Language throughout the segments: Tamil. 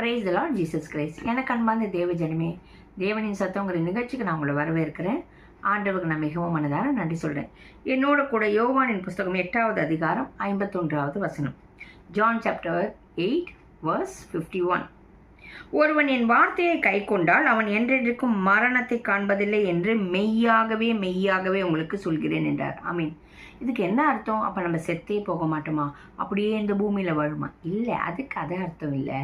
பிரைஸ் லார்ட் ஜீசஸ் கிரைஸ்ட் எனக்கு அன்பார்ந்த தேவ ஜனமே தேவனின் சத்தங்கிற நிகழ்ச்சிக்கு நான் உங்களை வரவேற்கிறேன். ஆண்டவருக்கு நான் மிகவும் மனதார நன்றி சொல்கிறேன் என்னோட கூட யோவானின் புஸ்தகம் எட்டாவது அதிகாரம் ஐம்பத்தொன்றாவது வசனம். John chapter eight verse fifty one ஒருவன் என் வார்த்தையை கை கொண்டால் அவன் என்றென்றைக்கும் மரணத்தை காண்பதில்லை என்று மெய்யாகவே மெய்யாகவே உங்களுக்கு சொல்கிறேன் என்றார். ஆமீன். இதுக்கு என்ன அர்த்தம்? அப்போ நம்ம செத்தே போக மாட்டோமா? அப்படியே இந்த பூமியில் வாழுமா? இல்லை அதுக்கு அது அர்த்தம் இல்லை.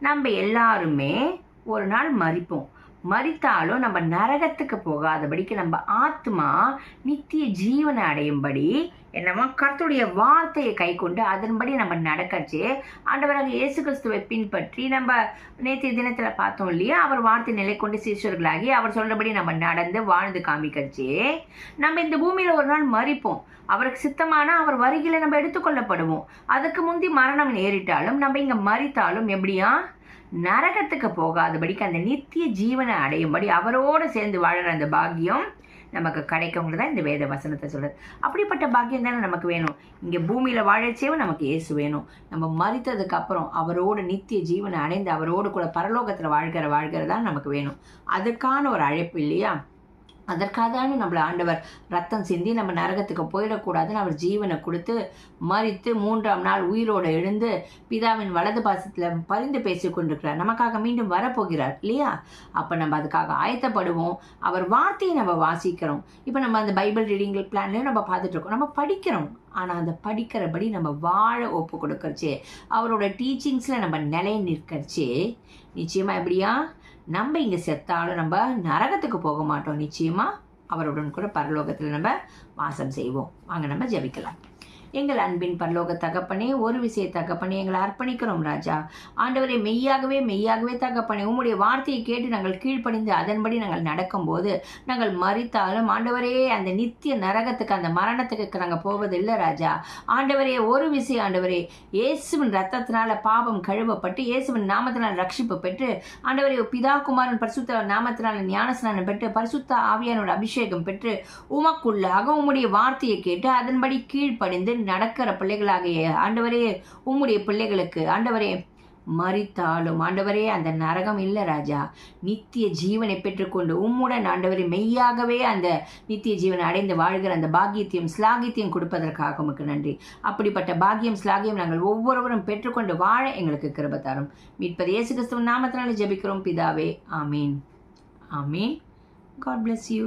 நம்ம எல்லாருமே ஒரு நாள் மறிப்போம். மறித்தாலும் நம்ம நரகத்துக்கு போகாதபடிக்கு நம்ம ஆத்மா நித்திய ஜீவனை அடையும்படி என்னமா கர்த்தருடைய வார்த்தையை கை கொண்டு அதன்படி நம்ம நடக்கச்சு. ஆண்டவராக இயேசு கிறிஸ்துவை பின்பற்றி நம்ம நேற்றைய தினத்தில் பார்த்தோம் இல்லையா? அவர் வார்த்தை நிலை கொண்டு சீஷர்களாகி அவர் சொல்றபடி நம்ம நடந்து வாழ்ந்து காமிக்கச்சு. நம்ம இந்த பூமியில் ஒரு நாள் மறிப்போம். அவருக்கு சித்தமான அவர் வருகையில நம்ம எடுத்துக்கொள்ளப்படுவோம். அதுக்கு முந்தி மரணம் நேரிட்டாலும் நம்ம இங்க மறித்தாலும் எப்படியா? நரகத்துக்கு போகாதபடிக்கு அந்த நித்திய ஜீவனை அடையும்படி அவரோடு சேர்ந்து வாழற அந்த பாக்கியம் நமக்கு கிடைக்கவங்க தான் இந்த வேத வசனத்தை சொல்கிறது அப்படிப்பட்ட பாக்கியம் தானே நமக்கு வேணும். இங்கே பூமியில் வாழச்சேவும் நமக்கு இயேசு வேணும். நம்ம மறித்ததுக்கு அப்புறம் அவரோடு நித்திய ஜீவனை அடைந்து அவரோடு கூட பரலோகத்தில் வாழ்கிற வாழ்கிறதான் நமக்கு வேணும். அதுக்கான ஒரு அழைப்பு இல்லையா? அதற்காக தானே நம்மளை ஆண்டவர் ரத்தம் சிந்தி நம்ம நரகத்துக்கு போயிடக்கூடாதுன்னு அவர் ஜீவனை கொடுத்து மறித்து மூன்றாம் நாள் உயிரோடு எழுந்து பிதாவின் வலது பாசத்தில் பரிந்து பேசி கொண்டிருக்கிறார். நமக்காக மீண்டும் வரப்போகிறார் இல்லையா? அப்போ நம்ம அதுக்காக ஆயத்தப்படுவோம். அவர் வார்த்தையை நம்ம வாசிக்கிறோம். இப்போ நம்ம அந்த பைபிள் ரீடிங் பிளான்லேயும் நம்ம பார்த்துட்டு இருக்கோம். நம்ம படிக்கிறோம். ஆனால் அந்த படிக்கிறபடி நம்ம வாழ ஒப்பு கொடுக்கறச்சே அவரோட டீச்சிங்ஸில் நம்ம நிலை நிற்கிறச்சு நிச்சயமாக எப்படியா? நம்ம இங்கே செத்தாலும் நம்ம நரகத்துக்கு போக மாட்டோம். நிச்சயமாக அவருடன் கூட பரலோகத்தில் நம்ம வாசம் செய்வோம். வாங்க நம்ம ஜெபிக்கலாம். எங்கள் அன்பின் பரலோக தகப்பனே ஒரு விஷய தகப்பனே எங்களை அர்ப்பணிக்கிறோம் ராஜா. ஆண்டவரே மெய்யாகவே மெய்யாகவே தகப்பனே உம்முடைய வார்த்தையை கேட்டு நாங்கள் கீழ்ப்படிந்து அதன்படி நாங்கள் நடக்கும்போது நாங்கள் மறித்தாலும் ஆண்டவரே அந்த நித்திய நரகத்துக்கு அந்த மரணத்துக்கு நாங்கள் போவதில்லை ராஜா. ஆண்டவரே ஒரு விஷயம் ஆண்டவரே இயேசுவின் ரத்தத்தினால பாவம் கழுவப்பட்டு இயேசுவின் நாமத்தினால் ரட்சிப்பு பெற்று ஆண்டவரே பிதா குமாரன் பரிசுத்த நாமத்தினால ஞானஸ்நானம் பெற்று பரிசுத்த ஆவியானோட அபிஷேகம் பெற்று உமக்குள்ளாக உம்முடைய வார்த்தையை கேட்டு அதன்படி கீழ்ப்படிந்து நடக்கிற பிள்ளைகளாகிய ஆண்டவரே உம்முடைய பிள்ளைகளுக்கு ஆண்டவரே மறித்தாலும் ஆண்டவரே அந்த நரகம் இல்லை ராஜா. நித்திய ஜீவனை பெற்றுக்கொண்டு உம்முடன் ஆண்டவரே மெய்யாகவே அந்த நித்திய ஜீவனை அடைந்து வாழ்கிற அந்த பாக்கியத்தையும் ஸ்லாகித்தையும் கொடுப்பதற்காக உமக்கு நன்றி. அப்படிப்பட்ட பாக்கியம் ஸ்லாகியம் நாங்கள் ஒவ்வொருவரும் பெற்றுக்கொண்டு வாழ எங்களுக்கு கிருப தரும். மீட்பது இயேசு கிறிஸ்துவ நாமத்தினால ஜெபிக்கிறோம். பிதாவே ஆமீன். ஆமீன். God bless you